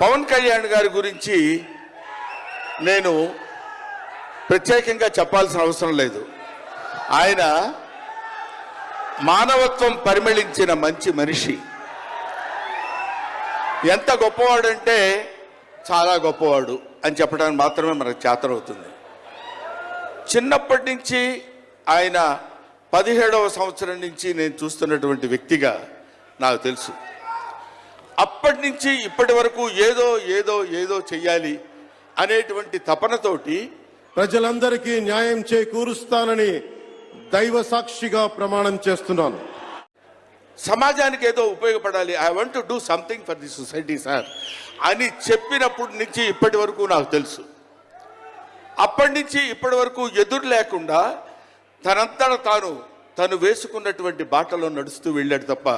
పవన్ కళ్యాణ్ గారి గురించి నేను ప్రత్యేకంగా చెప్పాల్సిన అవసరం లేదు. ఆయన మానవత్వం పరిమళించిన మంచి మనిషి. ఎంత గొప్పవాడంటే చాలా గొప్పవాడు అని చెప్పడానికి మాత్రమే మనకు చేతనవుతుంది. చిన్నప్పటి నుంచి ఆయన పదిహేడవ సంవత్సరం నుంచి నేను చూస్తున్నటువంటి వ్యక్తిగా నాకు తెలుసు. అప్పటి నుంచి ఇప్పటి వరకు ఏదో ఏదో ఏదో చెయ్యాలి అనేటువంటి తపనతోటి ప్రజలందరికీ న్యాయం చేకూరుస్తానని దైవ సాక్షిగా ప్రమాణం చేస్తున్నాను. సమాజానికి ఏదో ఉపయోగపడాలి. I want to do something for the society sir అని చెప్పినప్పటి నుంచి ఇప్పటి వరకు నాకు తెలుసు. అప్పటి నుంచి ఇప్పటి వరకు ఎదురు లేకుండా తనంతట తాను తను వేసుకున్నటువంటి బాటలో నడుస్తూ వెళ్ళాడు తప్ప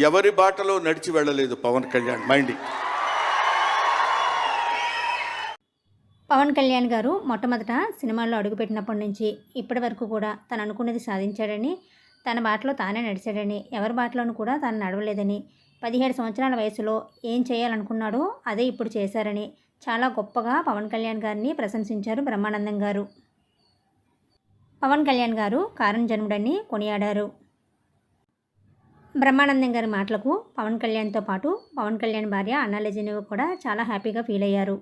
ఎవరి బాటలో నడిచి వెళ్ళలేదు పవన్ కళ్యాణ్. మైండ్ పవన్ కళ్యాణ్ గారు మొట్టమొదట సినిమాల్లో అడుగుపెట్టినప్పటి నుంచి ఇప్పటి వరకు కూడా తను అనుకున్నది సాధించాడని తన బాటలో తానే నడిచాడని ఎవరి బాటలోనూ కూడా తాను నడవలేదని పదిహేడు సంవత్సరాల వయసులో ఏం చేయాలనుకున్నాడో అదే ఇప్పుడు చేశారని చాలా గొప్పగా పవన్ కళ్యాణ్ గారిని ప్రశంసించారు బ్రహ్మానందం గారు. పవన్ కళ్యాణ్ గారు కారణ జన్ముడని కొనియాడారు. బ్రహ్మానందం గారి మాటలకు పవన్ కళ్యాణ్తో పాటు పవన్ కళ్యాణ్ భార్య అన్నాలజీని కూడా చాలా హ్యాపీగా ఫీల్ అయ్యారు.